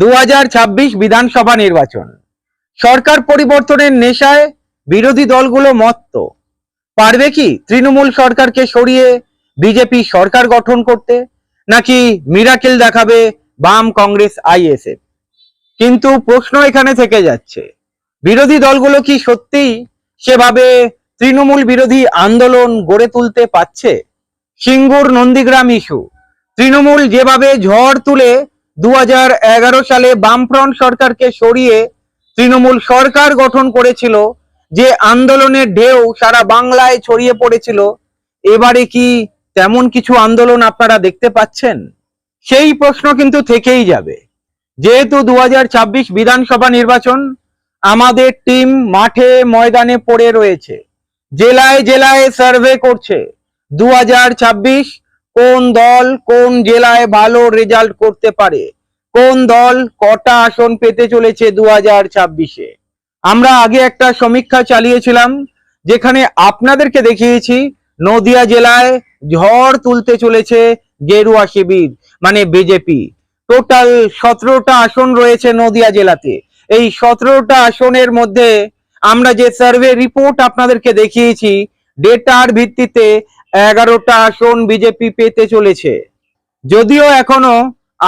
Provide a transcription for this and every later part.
দু হাজার ছাব্বিশ বিধানসভা নির্বাচন। সরকার পরিবর্তনের নেশায় বিরোধী দলগুলো মত্ত। পারবে কি তৃণমূল সরকারকে সরিয়ে বিজেপি সরকার গঠন করতে? নাকি মিরাকেল দেখাবে বাম কংগ্রেস আইএসএফ? কিন্তু প্রশ্ন এখানে থেকে যাচ্ছে, বিরোধী দলগুলো কি সত্যিই সেভাবে তৃণমূল বিরোধী আন্দোলন গড়ে তুলতে পারছে? সিঙ্গুর নন্দীগ্রাম ইস্যু। তৃণমূল যেভাবে ঝড় তুলে দু হাজার এগারো সালে বামফ্রন্ট সরকারকে সরিয়ে তৃণমূল সরকার গঠন করেছিল, যে আন্দোলনের ঢেউ সারা বাংলায় ছড়িয়ে পড়েছিল। এবারে কি তেমন কিছু আন্দোলন আপনারা দেখতে পাচ্ছেন? সেই প্রশ্ন কিন্তু থেকেই যাবে। যেহেতু দু হাজার ছাব্বিশ বিধানসভা নির্বাচন, আমাদের টিম মাঠে ময়দানে পড়ে রয়েছে। জেলায় জেলায় সার্ভে করছে। দু হাজার ছাব্বিশ কোন দল কোন জেলায় ভালো রেজাল্ট করতে পারে? কোন দল কটা আসন পেতে চলেছে দু হাজার ছাব্বিশে? আমরা আগে একটা সমীক্ষা চালিয়েছিলাম, যেখানে আপনাদেরকে দেখিয়েছি, নদিয়া জেলায় ঝড় তুলতে চলেছে গেরুয়া শিবির মানে বিজেপি। টোটাল সতেরোটা আসন রয়েছে নদিয়া জেলাতে। এই সতেরোটা আসনের মধ্যে আমরা যে সার্ভে রিপোর্ট আপনাদেরকে দেখিয়েছি ডেটার ভিত্তিতে এগারোটা আসন বিজেপি পেতে চলেছে। যদিও এখনও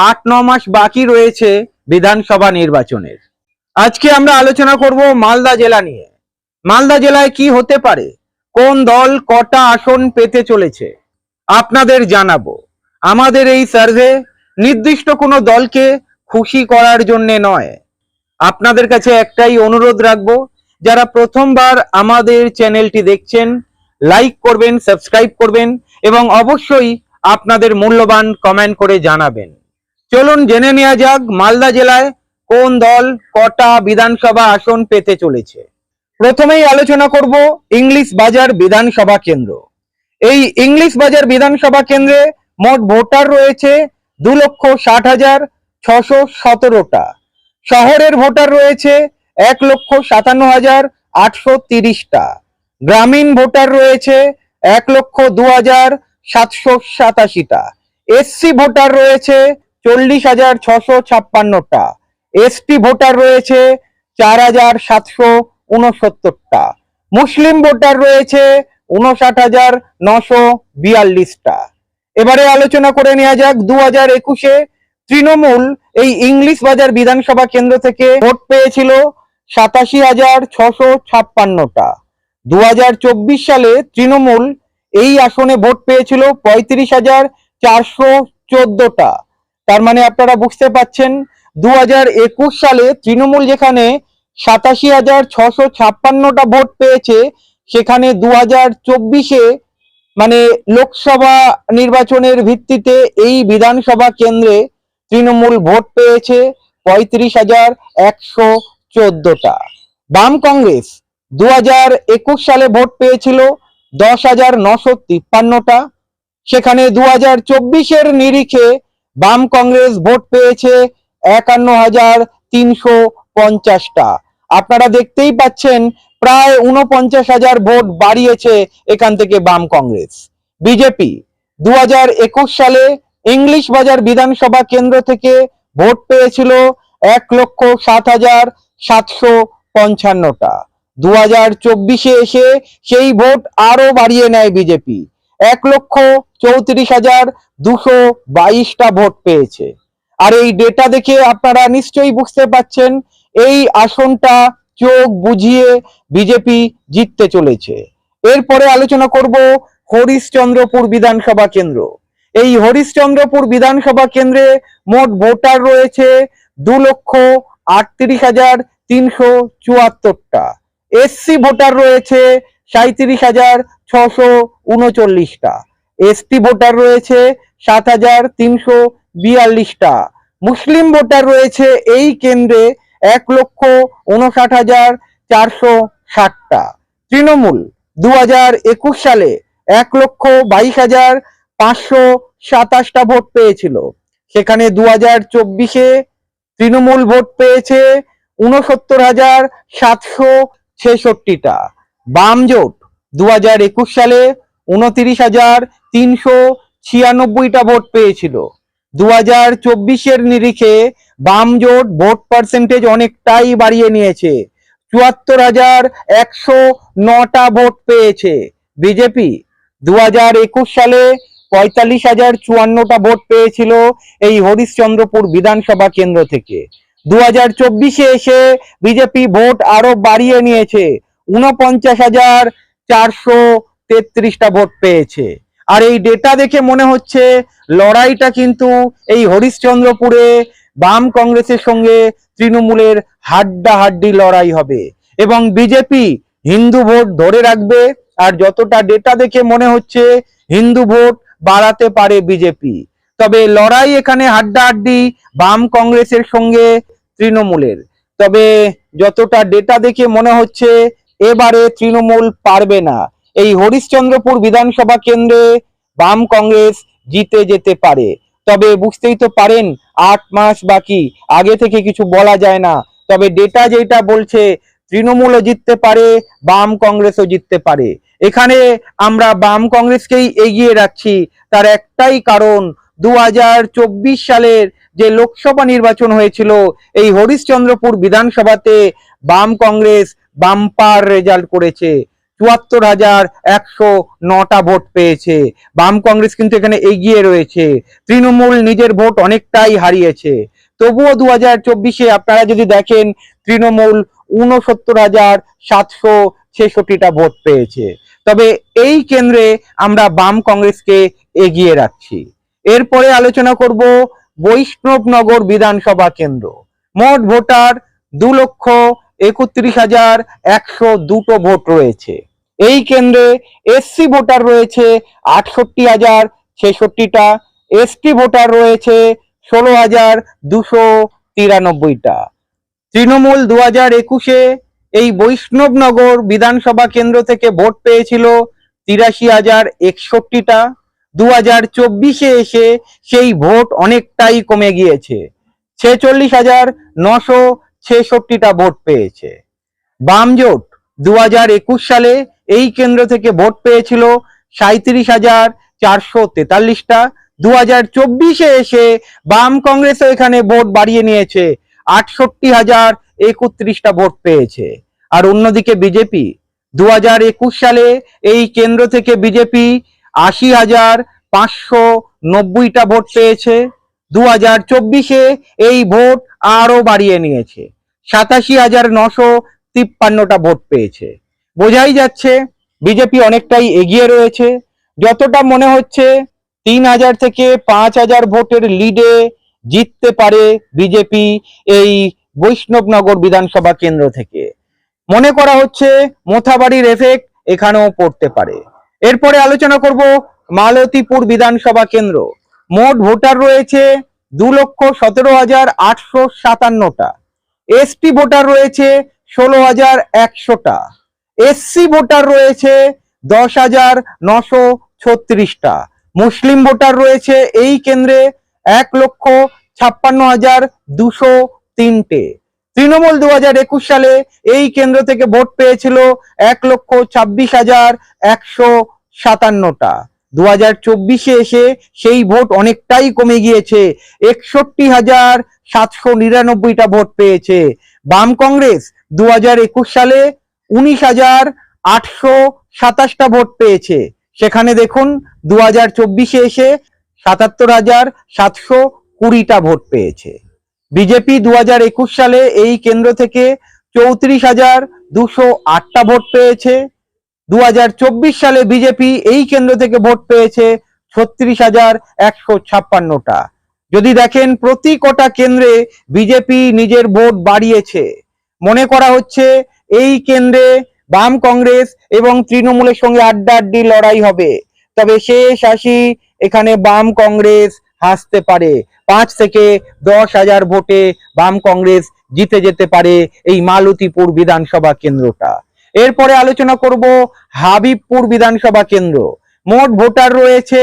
আট, ন মাস বাকি রয়েছে বিধানসভা নির্বাচনের। আজকে আমরা আলোচনা করব মালদা জেলা নিয়ে। মালদা জেলায় কি হতে পারে? কোন দল কটা আসন পেতে চলেছে? আপনাদের জানাব। আমাদের এই সার্ভে নির্দিষ্ট কোনো দলকে খুশি করার জন্যে নয়। আপনাদের কাছে একটাই অনুরোধ রাখব, যারা প্রথমবার আমাদের চ্যানেলটি দেখছেন লাইক করবেন সাবস্ক্রাইব করবেন এবং অবশ্যই আপনাদের মূল্যবান কমেন্ট করে জানাবেন। চলুন জেনে নেওয়া যাক মালদা জেলায় কোন দল কটা বিধানসভা আসন পেতে চলেছে। প্রথমেই আলোচনা করব ইংলিশ বাজার বিধানসভা কেন্দ্র। এই ইংলিশ বাজার বিধানসভা কেন্দ্রে মোট ভোটার রয়েছে দু লক্ষ ষাট হাজার ছশো সতেরোটা। শহরের ভোটার রয়েছে এক লক্ষ সাতান্ন হাজার আটশো তিরিশটা। গ্রামীণ ভোটার রয়েছে এক লক্ষ দু হাজার সাতশো সাতাশিটা। এসসি ভোটার রয়েছে চল্লিশ হাজার ছশো ছাপ্পান্নটা। এসটি ভোটার রয়েছে চার হাজার সাতশো উনসত্তরটা। মুসলিম ভোটার রয়েছে উনষাট হাজার নশো বিয়াল্লিশটা। এবারে আলোচনা করে নেওয়া যাক দু হাজার একুশে তৃণমূল এই ইংলিশ বাজার বিধানসভা কেন্দ্র থেকে ভোট পেয়েছিল সাতাশি হাজার ছশো ছাপ্পান্নটা। দু হাজার চব্বিশ সালে তৃণমূল এই আসনে ভোট পেয়েছিল পঁয়ত্রিশ হাজার চারশো তার মানে আপনারা বুঝতে পাচ্ছেন দু হাজার একুশ সালে তৃণমূল যেখানে সাতাশি হাজার ছশো ছাপ্পান্নটা ভোট পেয়েছে, সেখানে দু হাজার চব্বিশে মানে লোকসভা নির্বাচনের ভিত্তিতে এই বিধানসভা কেন্দ্রে তৃণমূল ভোট পেয়েছে পঁয়ত্রিশ হাজার একশো চোদ্দটা। বাম কংগ্রেস দু হাজার একুশ সালে ভোট পেয়েছিল দশ হাজার নশো তিপ্পান্নটা। সেখানে দু হাজার চব্বিশের নিরিখে বাম কংগ্রেস ভোট পেয়েছে একান্ন হাজার তিনশো পঞ্চাশটা। আপনারা দেখতেই পাচ্ছেন প্রায় উনপঞ্চাশ হাজার ভোট বাড়িয়েছে এখান থেকে বাম কংগ্রেস। বিজেপি দু হাজার একুশ সালে ইংলিশ বাজার বিধানসভা কেন্দ্র থেকে ভোট পেয়েছিল এক লক্ষ সাত হাজার সাতশো পঞ্চান্নটা। দু হাজার চব্বিশে এসে সেই ভোট আরও বাড়িয়ে নেয় বিজেপি। এক লক্ষ চৌত্রিশ হাজার দুশো বাইশটা ভোট পেয়েছে। আর এই ডেটা দেখে আপনারা নিশ্চয়ই বুঝতে পাচ্ছেন, এই আসনটা চোখ বুঝিয়ে বিজেপি জিততে চলেছে। এরপরে আলোচনা করব হরিশ্চন্দ্রপুর বিধানসভা কেন্দ্র। এই হরিশ্চন্দ্রপুর বিধানসভা কেন্দ্রে মোট ভোটার রয়েছে দু লক্ষ আটত্রিশ হাজার তিনশো চুয়াত্তরটা। এসসি ভোটার রয়েছে সাঁত্রিশ হাজার ছশো উনচল্লিশটা। এসটি ভোটার রয়েছে সাত হাজার তিনশো বিয়াল্লিশটা। মুসলিম ভোটার রয়েছে এই কেন্দ্রে এক লক্ষ উনষাট হাজার চারশো ষাটটা। তৃণমূল দু হাজার একুশ সালে এক লক্ষ বাইশ হাজার পাঁচশো সাতাশটা ভোট পেয়েছিল। সেখানে দু হাজার চব্বিশে তৃণমূল ভোট পেয়েছে উনসত্তর হাজার সাতশো ছেষট্টিটা। বাম জোট দু হাজার একুশ সালে উনতিরিশ হাজার তিনশো ছিয়ানব্বইটা ভোট পেয়েছিল। দু হাজার চব্বিশের নিরিখে বাম জোট ভোট পার্সেন্টেজ অনেকটাই বাড়িয়ে নিয়েছে। চুয়াত্তর হাজার একশো নটা ভোট পেয়েছে বিজেপি। দু হাজার একুশ সালে পঁয়তাল্লিশ হাজার চুয়ান্নটা ভোট পেয়েছিল এই হরিশ্চন্দ্রপুর বিধানসভা কেন্দ্র থেকে। দু হাজার চব্বিশে এসে বিজেপি ভোট আরও বাড়িয়ে নিয়েছে। উনপঞ্চাশ হাজার চারশো তেত্রিশটা ভোট পেয়েছে। আর এই ডেটা দেখে মনে হচ্ছে লড়াইটা কিন্তু এই হরিশ্চন্দ্রপুরে বাম কংগ্রেসের সঙ্গে তৃণমূলের হাড্ডাহাড্ডি লড়াই হবে এবং বিজেপি হিন্দু ভোট ধরে রাখবে। আর যতটা ডেটা দেখে মনে হচ্ছে হিন্দু ভোট বাড়াতে পারে বিজেপি। তবে লড়াই এখানে হাড্ডাহাড্ডি বাম কংগ্রেসের সঙ্গে তৃণমূলের। তবে যতটা ডেটা দেখে মনে হচ্ছে, এবারে তৃণমূল পারবে না। এই হরিশ্চন্দ্রপুর বিধানসভা কেন্দ্রে বাম কংগ্রেস জিতে যেতে পারে। তবে বুঝতেই তো পারেন, আট মাস বাকি, আগে থেকে কিছু বলা যায় না। তবে ডেটা যেটা বলছে, তৃণমূলও জিততে পারে, বাম কংগ্রেসও জিততে পারে। এখানে আমরা বাম কংগ্রেসকেই এগিয়ে রাখছি, তার একটাই কারণ দু হাজার চব্বিশ সালের যে লোকসভা নির্বাচন হয়েছিল, এই হরিশ্চন্দ্রপুর বিধানসভাতে বাম কংগ্রেস বাম্পার রেজাল্ট করেছে। চুয়াত্তর হাজার একশো নটা ভোট পেয়েছে। বাম কংগ্রেস কিন্তু এখানে এগিয়ে রয়েছে। তৃণমূল নিজের ভোট অনেকটাই হারিয়েছে। তবুও দু হাজার চব্বিশে আপনারা যদি দেখেন, তৃণমূল উনসত্তর হাজার সাতশো ছেষট্টিটা ভোট পেয়েছে। তবে এই কেন্দ্রে আমরা বাম কংগ্রেসকে এগিয়ে রাখছি। এরপরে আলোচনা করব বৈষ্ণবনগর বিধানসভা কেন্দ্র। মোট ভোটার দু লক্ষ একত্রিশ হাজার একশো দুটো ভোট রয়েছে। এই কেন্দ্রে এসসি ভোটার রয়েছে আটষট্টি হাজার ছেষট্টিটা এসটি ভোটার রয়েছে ষোলো হাজার দুশো তিরানব্বইটা। তৃণমূল দু হাজার একুশে এই বৈষ্ণবনগর বিধানসভা কেন্দ্র থেকে ভোট পেয়েছিল তিরাশি হাজার একষট্টিটা। দু হাজার চব্বিশে এসে সেই ভোট অনেকটাই কমে গিয়েছে। ছেচল্লিশ হাজার নশো ছেষট্টিটা ভোট পেয়েছে। বামজোট দু হাজার একুশ সালে এই কেন্দ্র থেকে ভোট পেয়েছিল সাঁত্রিশ হাজার চারশো তেতাল্লিশটা। দু হাজার চব্বিশে এসে বাম কংগ্রেসও এখানে ভোট বাড়িয়ে নিয়েছে, আটষট্টি হাজার একত্রিশটা ভোট পেয়েছে। আর অন্যদিকে বিজেপি দু সালে এই কেন্দ্র থেকে বিজেপি আশি হাজার পাঁচশো নব্বইটা ভোট পেয়েছে। দু হাজার চব্বিশে এই ভোট আরও বাড়িয়ে নিয়েছে। সাতাশি হাজার নশো তিপ্পান্নটা ভোট পেয়েছে। বোঝাই যাচ্ছে বিজেপি অনেকটাই এগিয়ে রয়েছে। যতটা মনে হচ্ছে তিন হাজার থেকে পাঁচ হাজার ভোটের লিডে জিততে পারে বিজেপি এই বৈষ্ণবনগর বিধানসভা কেন্দ্র থেকে। মনে করা হচ্ছে মোথাবাড়ির এফেক্ট এখানেও পড়তে পারে। এরপরে আলোচনা করব মালতীপুর বিধানসভা কেন্দ্র। মোট ভোটার রয়েছে দু লক্ষ সতেরো হাজার আটশো সাতান্নটা। এসটি ভোটার রয়েছে ষোলো হাজার একশোটা। এসসি ভোটার রয়েছে দশ হাজার নশো ছত্রিশটা। মুসলিম ভোটার রয়েছে এই কেন্দ্রে এক লক্ষ ছাপ্পান্ন হাজার দুশো তিনটে। তৃণমূল দু হাজার একুশ সালে এই কেন্দ্র থেকে ভোট পেয়েছিল এক লক্ষ ছাব্বিশ হাজার একশো সাতান্নটা। দু হাজার চব্বিশে এসে সেই ভোট অনেকটাই কমে গিয়েছে। একষট্টি হাজার সাতশো নিরানব্বইটা ভোট পেয়েছে। বাম কংগ্রেস দু হাজার একুশ সালে উনিশ হাজার আটশো সাতাশটা ভোট পেয়েছে। সেখানে দেখুন দু হাজার চব্বিশে এসে সাতাত্তর হাজার সাতশো কুড়িটা ভোট পেয়েছে। বিজেপি দু হাজার একুশ সালে এই কেন্দ্র থেকে চৌত্রিশ হাজার দুশো আটটা ভোট পেয়েছে। দু হাজার চব্বিশ সালে বিজেপি এই কেন্দ্র থেকে ভোট পেয়েছে ছত্রিশ হাজার একশো ছাপ্পান্নটা। যদি দেখেন প্রতি কটা কেন্দ্রে বিজেপি নিজের ভোট বাড়িয়েছে। মনে করা হচ্ছে এই কেন্দ্রে বাম কংগ্রেস এবং তৃণমূলের সঙ্গে আড্ডা আড্ডি লড়াই হবে। তবে শেষ আসি এখানে বাম কংগ্রেস হাসতে পারে। পাঁচ থেকে দশ হাজার ভোটে বাম কংগ্রেস জিতে যেতে পারে এই মালতীপুর বিধানসভা কেন্দ্রটা। এরপরে আলোচনা করব হাবিবপুর বিধানসভা কেন্দ্র। মোট ভোটার রয়েছে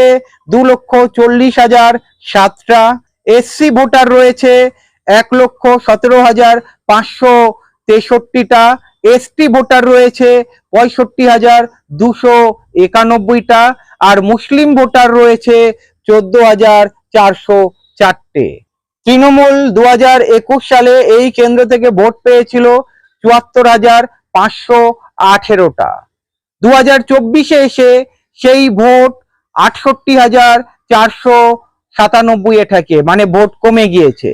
দু লক্ষ চল্লিশ হাজার সাতটা। এসসি ভোটার রয়েছে এক লক্ষ সতেরো হাজার পাঁচশো তেষট্টিটা। এসটি ভোটার রয়েছে পঁয়ষট্টি হাজার দুশো একানব্বইটা। আর মুসলিম ভোটার রয়েছে চোদ্দ হাজার চারশো চারটে। তৃণমূল দু হাজার একুশ সালে এই কেন্দ্র থেকে ভোট পেয়েছিল চুয়াত্তর হাজার পাঁচশো আঠেরোটা। দু হাজার চব্বিশে এসে সেই ভোট আটষট্টি হাজার চারশো সাতানব্বই এ থাকে মানে ভোট কমে গিয়েছে।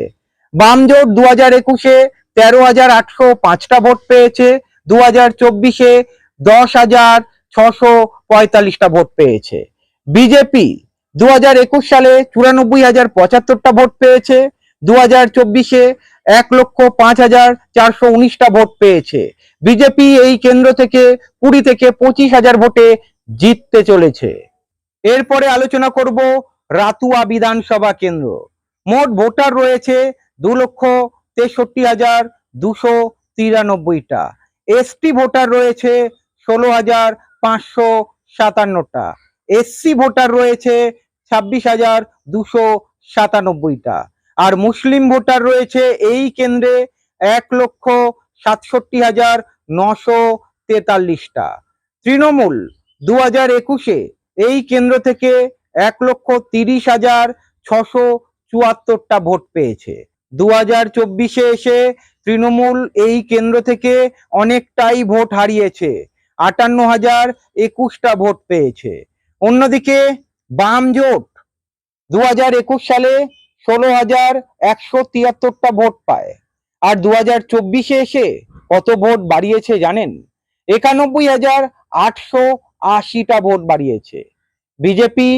বামজোট দু হাজার একুশে তেরো হাজার আটশো পাঁচটা ভোট পেয়েছে দু হাজার চব্বিশে দশ হাজার ছশো পঁয়তাল্লিশটা ভোট পেয়েছে। বিজেপি দু হাজার একুশ সালে চুরানব্বই হাজার পঁচাত্তরটা ভোট পেয়েছে দু হাজার চব্বিশে এক লক্ষ পাঁচ হাজার চারশো উনিশটা ভোট পেয়েছে। বিজেপি এই কেন্দ্র থেকে কুড়ি থেকে পঁচিশ হাজার ভোটে জিততে চলেছে। এরপরে আলোচনা করব রাতুয়া বিধানসভা কেন্দ্র। মোট ভোটার রয়েছে দু লক্ষ তেষট্টি হাজার দুশো তিরানব্বইটা। এসটি ভোটার রয়েছে ষোলো হাজার পাঁচশো সাতান্নটা। এসসি ভোটার রয়েছে ছাব্বিশ হাজার দুশো সাতানব্বইটা। আর মুসলিম ভোটার রয়েছে এই কেন্দ্রে এক লক্ষ সাতষট্টি হাজার নশো তেতাল্লিশটা। তৃণমূল দু হাজার একুশে এই কেন্দ্র থেকে এক লক্ষ তিরিশ হাজার ছশো চুয়াত্তরটা ভোট পেয়েছে। দু হাজার চব্বিশে এসে তৃণমূল এই কেন্দ্র থেকে অনেকটাই ভোট হারিয়েছে। আটান্ন হাজার একুশটা ভোট পেয়েছে। অন্যদিকে বাম জোট দু হাজার একুশ সালে ষোলো হাজার একশো তিয়াত্তরটা ভোট পায়। আর দু হাজার চব্বিশে এসে কত ভোট বাড়িয়েছে জানেন? একানব্বই হাজার আটশো আশিটা ভোট বাড়িয়েছে। বিজেপি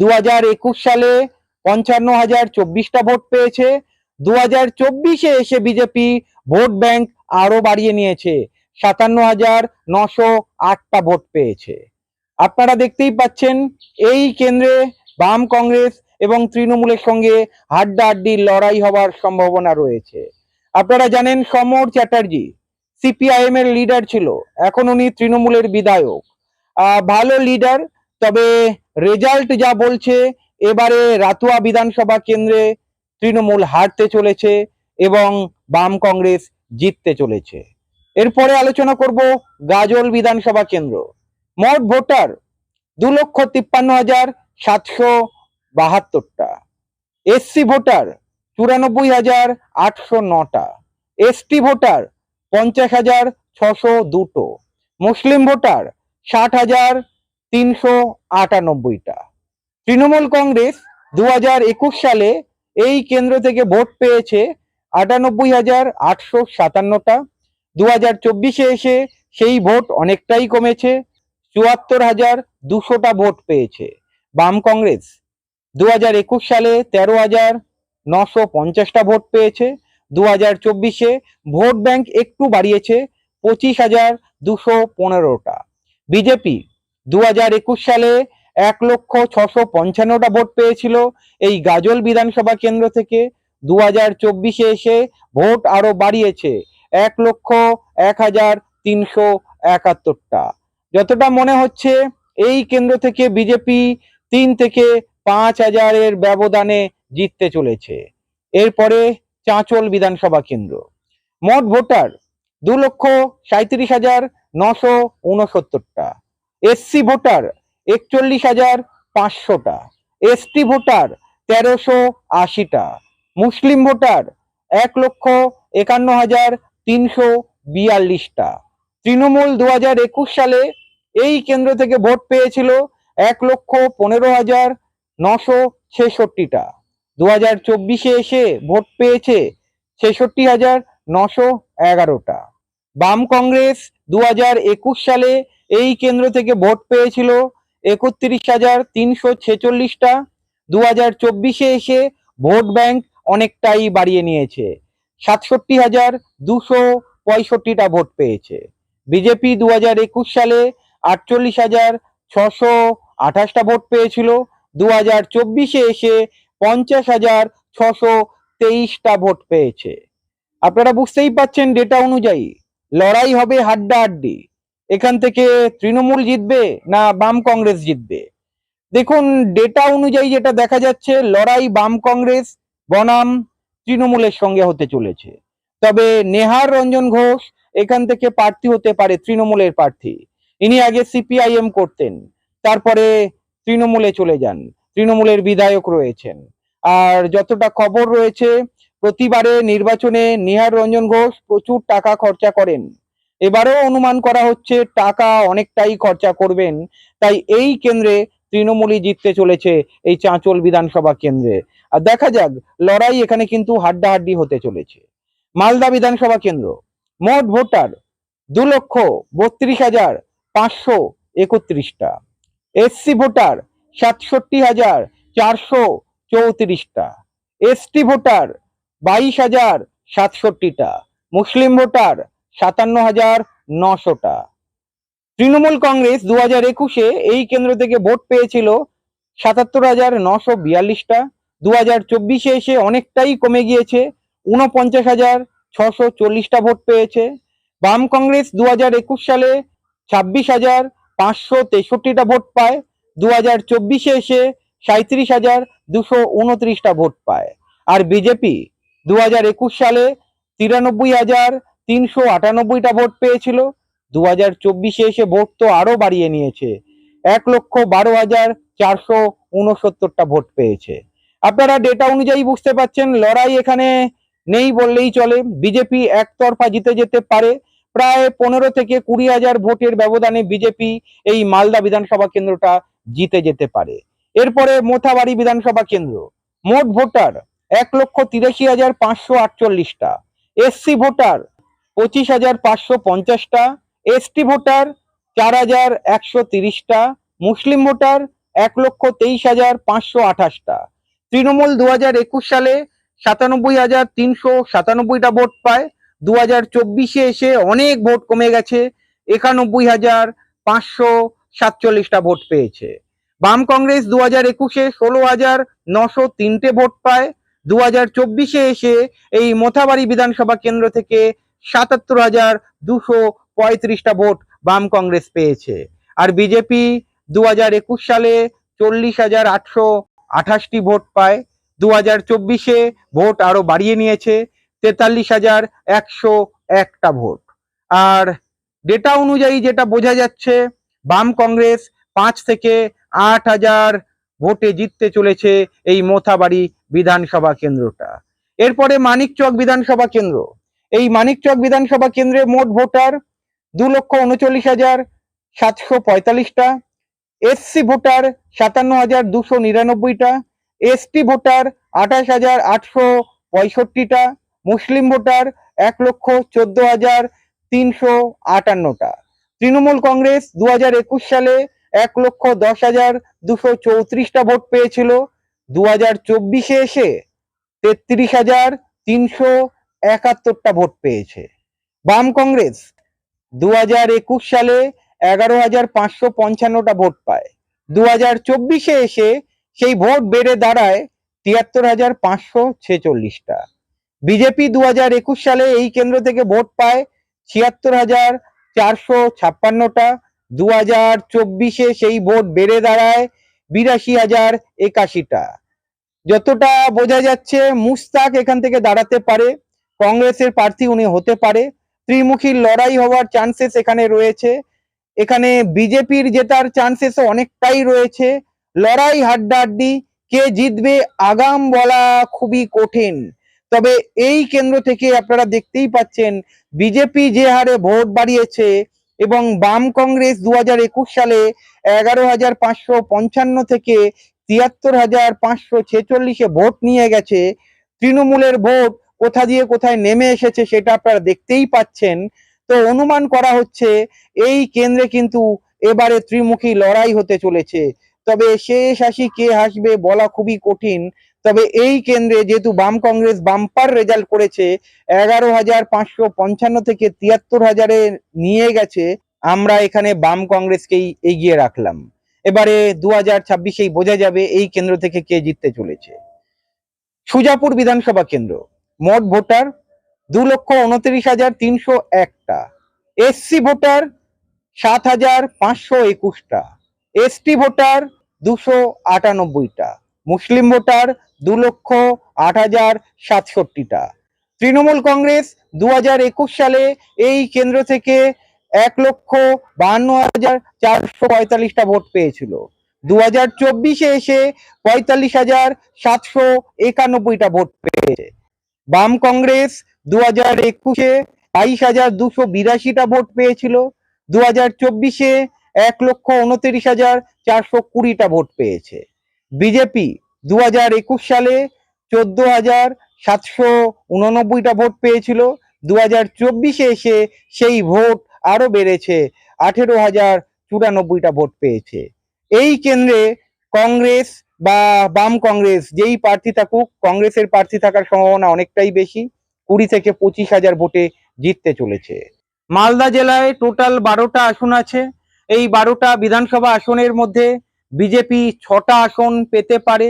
দু হাজার একুশ সালে পঞ্চান্ন হাজার চব্বিশটা ভোট পেয়েছে। দু হাজার চব্বিশে এসে বিজেপি ভোট ব্যাংক আরও বাড়িয়ে নিয়েছে। সাতান্ন হাজার নশো আটটা ভোট পেয়েছে। আপনারা দেখতেই পাচ্ছেন এই কেন্দ্রে বাম কংগ্রেস এবং তৃণমূলের সঙ্গে হাড্ডাহাড্ডি লড়াই হওয়ার সম্ভাবনা রয়েছে। আপনারা জানেন সমর চ্যাটার্জি, সিপিআইএম এর লিডার ছিল। এখন উনি তৃণমূলের বিধায়ক। ভালো লিডার তবে রেজাল্ট যা বলছে, এবারে রাতুয়া বিধানসভা কেন্দ্রে তৃণমূল হারতে চলেছে এবং বাম কংগ্রেস জিততে চলেছে। এরপরে আলোচনা করব গাজল বিধানসভা কেন্দ্র। মোট ভোটার দু লক্ষ তিপ্পান্ন হাজার সাতশো বাহাত্তরটা। এসসি ভোটার চুরানব্বই হাজার আটশো নটা। এসটি ভোটার পঞ্চাশ হাজার ছশো দুটো। মুসলিম ভোটার ষাট হাজার তিনশো আটানব্বইটা। তৃণমূল কংগ্রেস দু হাজার একুশ সালে এই কেন্দ্র থেকে ভোট পেয়েছে আটানব্বই হাজার আটশো সাতান্নটা। দু হাজার চব্বিশে এসে সেই ভোট অনেকটাই কমেছে। চুয়াত্তর হাজার দুশোটা ভোট পেয়েছে। বাম কংগ্রেস দু হাজার একুশ সালে তেরো হাজার নশো পঞ্চাশটা ভোট পেয়েছে। দু হাজার চব্বিশে ভোট ব্যাংক একটু বাড়িয়েছে পঁচিশ হাজার দুশো পনেরোটা। বিজেপি দু হাজার একুশ সালে এক লক্ষ ছশো পঞ্চান্নটা ভোট পেয়েছিল। এই গাজল বিধানসভা কেন্দ্র থেকে দু হাজার চব্বিশে এসে ভোট আরও বাড়িয়েছে এক লক্ষ এক হাজার তিনশো একাত্তরটা। যতটা মনে হচ্ছে, এই কেন্দ্র থেকে বিজেপি তিন থেকে পাঁচ হাজারের ব্যবধানে জিততে চলেছে। এরপরে চাঁচল বিধানসভা কেন্দ্র। মোট ভোটার দু লক্ষ সাঁত্রিশ হাজার নশো উনসত্তরটা। এসসি ভোটার একচল্লিশ হাজার পাঁচশোটা। এসটি ভোটার তেরোশো আশিটা। মুসলিম ভোটার এক লক্ষ একান্ন হাজার তিনশো বিয়াল্লিশটা। তৃণমূল দু হাজার একুশ সালে এই কেন্দ্র থেকে ভোট পেয়েছিল এক লক্ষ পনেরো হাজার নশো ছেষট্টিটা। দু হাজার চব্বিশে এসে ভোট পেয়েছে ছেষট্টি হাজার নশো এগারোটা। বাম কংগ্রেস দু হাজার একুশ সালে এই কেন্দ্র থেকে ভোট পেয়েছিল একত্রিশ হাজার তিনশো ছেচল্লিশটা। দু হাজার চব্বিশে এসে ভোট ব্যাংক অনেকটাই বাড়িয়ে নিয়েছে। সাতষট্টি হাজার দুশো পঁয়ষট্টিটা ভোট পেয়েছে। বিজেপি দু হাজার একুশ সালে আটচল্লিশ হাজার ছশো আঠাশটা ভোট পেয়েছিল। দু হাজার চব্বিশে এসে পঞ্চাশ হাজার ছশো তেইশটা ভোট পেয়েছে। আপনারা বুঝতেই পাচ্ছেন ডেটা অনুযায়ী লড়াই হবে হাড্ডাহাড্ডি এখান থেকে তৃণমূল জিতবে না বাম কংগ্রেস জিতবে? দেখুন ডেটা অনুযায়ী যেটা দেখা যাচ্ছে, লড়াই বাম কংগ্রেস, বনাম তৃণমূলের সঙ্গে হতে চলেছে। তবে নেহার রঞ্জন ঘোষ এখান থেকে প্রার্থী হতে পারে তৃণমূলের প্রার্থী। ইনি আগে সিপিআইএম করতেন, তারপরে তৃণমূলে চলে যান, তৃণমূলের বিধায়ক রয়েছেন। আর যতটা খবর রয়েছে, প্রতিবারে নির্বাচনে নিহার রঞ্জন ঘোষ প্রচুর টাকা খরচা করেন। এবারেও অনুমান করা হচ্ছে টাকা অনেকটাই খরচা করবেন, তাই এই কেন্দ্রে তৃণমূলই জিততে চলেছে এই চাঁচল বিধানসভা কেন্দ্রে। আর দেখা যাক, লড়াই এখানে কিন্তু হাড্ডাহাড্ডি হতে চলেছে। মালদা বিধানসভা কেন্দ্র, মোট ভোটার দু লক্ষ বত্রিশ হাজার পাঁচশো একত্রিশটা। এসসি ভোটার সাতষট্টি হাজার চারশো চৌত্রিশটা। এসটি ভোটার বাইশ হাজার সাতষট্টিটা। মুসলিম ভোটার সাতান্ন হাজার নশোটা। তৃণমূল কংগ্রেস দু হাজার একুশে এই কেন্দ্র থেকে ভোট পেয়েছিল সাতাত্তর হাজার নশো বিয়াল্লিশটা। দু হাজার চব্বিশে এসে অনেকটাই কমে গিয়েছে উনপঞ্চাশ হাজার ছশো চল্লিশটা ভোট পেয়েছে। বাম কংগ্রেস দু হাজার একুশ সালে ছাব্বিশ হাজার পাঁচশো তেষট্টিটা ভোট পায়। দু হাজার চব্বিশে এসে সাঁত্রিশ হাজার দুশো উনত্রিশটা ভোট পায়। আর বিজেপি দু হাজার একুশ সালে তিরানব্বই হাজার তিনশো আটানব্বইটা ভোট পেয়েছিল। দু হাজার চব্বিশে এসে ভোট তো আরও বাড়িয়ে নিয়েছে। এক লক্ষ বারো হাজার চারশো উনসত্তরটা ভোট পেয়েছে। আপনারা ডেটা অনুযায়ী বুঝতে পাচ্ছেন লড়াই এখানে নেই বললেই চলে। বিজেপি একতরফা জিতে যেতে পারে। প্রায় পনেরো থেকে কুড়ি হাজার ভোটের ব্যবধানে বিজেপি এই মালদা বিধানসভা কেন্দ্রটা জিতে যেতে পারে। এরপরে মোথাবাড়ি বিধানসভা কেন্দ্র। মোট ভোটার এক লক্ষ তিরাশি হাজার পাঁচশো আটচল্লিশটা। এসসি ভোটার পঁচিশ হাজার পাঁচশো পঞ্চাশটা। এসটি ভোটার চার হাজার একশো তিরিশটা। মুসলিম ভোটার এক লক্ষ তেইশ হাজার পাঁচশো আঠাশটা। তৃণমূল দু হাজার একুশ সালে সাতানব্বই হাজার তিনশো সাতানব্বইটা ভোট পায়। দু হাজার চব্বিশে এসে অনেক ভোট কমে গেছে। একানব্বই হাজার পাঁচশো সাতচল্লিশটা ভোট পেয়েছে। বাম কংগ্রেস দু হাজার একুশে ষোলো হাজার নশো তিনটে ভোট পায়। দু হাজার চব্বিশে এসে এই মোথাবাড়ি বিধানসভা কেন্দ্র থেকে সাতাত্তর হাজার দুশো পঁয়ত্রিশটা ভোট বাম কংগ্রেস পেয়েছে। আর বিজেপি দু হাজার একুশ সালে চল্লিশ হাজার আটশো আঠাশটি ভোট পায়। দু হাজার চব্বিশে ভোট আরও বাড়িয়ে নিয়েছে। তেতাল্লিশ হাজার একশো একটা ভোট। আর ডেটা অনুযায়ী যেটা বোঝা যাচ্ছে, বাম কংগ্রেস পাঁচ থেকে আট হাজার ভোটে জিততে চলেছে এই মোথাবাড়ি বিধানসভা কেন্দ্রটা। এরপরে মানিকচক বিধানসভা কেন্দ্র। এই মানিকচক বিধানসভা কেন্দ্রে মোট ভোটার দু লক্ষ উনচল্লিশ হাজার সাতশো পঁয়তাল্লিশটা এসসি ভোটার সাতান্ন হাজার দুশো নিরানব্বইটা এসটি ভোটার আঠাশ হাজার আটশো পঁয়ষট্টিটা মুসলিম ভোটার এক লক্ষ চোদ্দ হাজার তিনশো আটান্নটা। তৃণমূল কংগ্রেস দু হাজার একুশ সালে এক লক্ষ দশ হাজার দুশো চৌত্রিশটা ভোট পেয়েছিল। দু হাজার চব্বিশে এসে তেত্রিশ হাজার তিনশো একাত্তরটা ভোট পেয়েছে। বাম কংগ্রেস দু হাজার একুশ সালে এগারো হাজার পাঁচশো পঞ্চান্নটা ভোট পায়। দু হাজার চব্বিশে এসে সেই ভোট বেড়ে দাঁড়ায় তিয়াত্তর হাজার পাঁচশো ছেচল্লিশটা। বিজেপি দু হাজার একুশ সালে এই কেন্দ্র থেকে ভোট পায় ছিয়াত্তর হাজার চারশো ছাপ্পান্নটা। দু হাজার চব্বিশে সেই ভোট বেড়ে দাঁড়ায় বিরাশি হাজার একাশিটা। যতটা বোঝা যাচ্ছে, মুস্তাক এখান থেকে দাঁড়াতে পারে। কংগ্রেসের প্রার্থী উনি হতে পারে। ত্রিমুখী লড়াই হওয়ার চান্সেস এখানে রয়েছে। এখানে বিজেপির জেতার চান্সেস অনেকটাই রয়েছে। লড়াই হাড্ডাহাড্ডি, কে জিতবে আগাম বলা খুবই কঠিন। তবে এই কেন্দ্র থেকে আপনারা দেখতেই পাচ্ছেন বিজেপি যে হারে ভোট বাড়িয়েছে এবং বাম কংগ্রেস দু হাজার একুশ সালে এগারো হাজার পাঁচশো পঞ্চান্ন থেকে তিয়াত্তর হাজার পাঁচশো ছেচল্লিশে ভোট নিয়ে গেছে। তৃণমূলের ভোট কোথা দিয়ে কোথায় নেমে এসেছে সেটা আপনারা দেখতেই পাচ্ছেন। তো অনুমান করা হচ্ছে এই কেন্দ্রে কিন্তু এবারে ত্রিমুখী লড়াই হতে চলেছে। তবে শেষ হাসি কে হাসবে বলা খুবই কঠিন। তবে এই কেন্দ্রে যেহেতু বাম কংগ্রেস বাম্পার রেজাল্ট করেছে, এগারো হাজার পাঁচশো পঞ্চান্ন থেকে তিয়াত্তর হাজারে নিয়ে গেছে, আমরা এখানে বাম কংগ্রেসকেই এগিয়ে রাখলাম। এবারে দু হাজার ছাব্বিশেই বোঝা যাবে এই কেন্দ্র থেকে কে জিততে চলেছে। সুজাপুর বিধানসভা কেন্দ্র, মোট ভোটার দু লক্ষ উনত্রিশ হাজার তিনশো একটা, এসসি ভোটার সাত হাজার পাঁচশো একুশটা, এসটি ভোটার দুশো আটানব্বইটা মুসলিম ভোটার দু লক্ষ আট হাজার সাতষট্টিটা। তৃণমূল কংগ্রেস দু হাজার একুশ সালে এই কেন্দ্র থেকে এক লক্ষ বাহান্ন হাজার চারশো পঁয়তাল্লিশটা ভোট পেয়েছিল। দু হাজার চব্বিশে এসে পঁয়তাল্লিশ হাজার সাতশো একানব্বইটা ভোট পেয়েছে। বাম কংগ্রেস দু হাজার একুশে বাইশ হাজার দুশো বিরাশিটা ভোট পেয়েছিল। দু হাজার চব্বিশে এক লক্ষ উনত্রিশ হাজার চারশো কুড়িটা ভোট পেয়েছে। বিজেপি দু হাজার একুশ সালে চোদ্দ হাজার সাতশো উননব্বইটা ভোট পেয়েছিল। দু হাজার চব্বিশে এসে সেই ভোট আরও বেড়েছে, আঠেরো হাজার চুরানব্বইটা ভোট পেয়েছে। এই কেন্দ্রে কংগ্রেস বা বাম কংগ্রেস, যেই প্রার্থী থাকুক, কংগ্রেসের প্রার্থী থাকার সম্ভাবনা অনেকটাই বেশি, কুড়ি থেকে পঁচিশ হাজার ভোটে জিততে চলেছে। মালদা জেলায় টোটাল বারোটা আসন আছে। এই বারোটা বিধানসভা আসনের মধ্যে বিজেপি ছটা আসন পেতে পারে,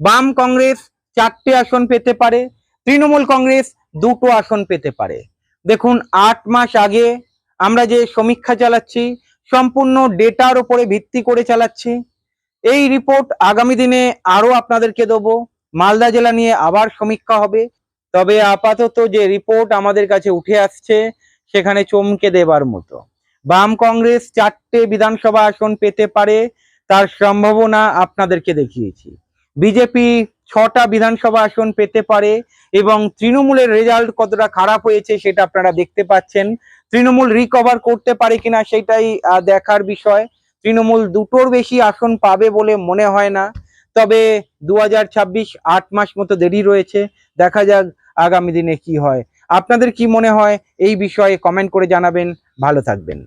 বাম কংগ্রেস চারটে আসন পেতে পারে, তৃণমূল কংগ্রেস দুটো আসন পেতে পারে। দেখুন, আট মাস আগে আমরা যে সমীক্ষা চালাচ্ছি, সম্পূর্ণ ডেটার উপরে ভিত্তি করে চালাচ্ছি। এই রিপোর্ট আগামী দিনে আরও আপনাদেরকে দেবো। মালদা জেলা নিয়ে আবার সমীক্ষা হবে। তবে আপাতত যে রিপোর্ট আমাদের কাছে উঠে আসছে, সেখানে চমকে দেবার মতো। বাম কংগ্রেস চারটে বিধানসভা আসন পেতে পারে তার সম্ভাবনা আপনাদেরকে দেখিয়েছি। বিজেপি ছটা বিধানসভা আসন পেতে পারে এবং তৃণমূলের রেজাল্ট কতটা খারাপ হয়েছে সেটা আপনারা দেখতে পাচ্ছেন। তৃণমূল রিকভার করতে পারে কিনা সেটাই দেখার বিষয়। তৃণমূল দুটোর বেশি আসন পাবে বলে মনে হয় না। তবে দু হাজার আট মাস মতো দেরি রয়েছে। দেখা যাক আগামী দিনে কি হয়। আপনাদের কি মনে হয়? এই বিষয়ে কমেন্ট করে জানাবেন। ভালো থাকবেন।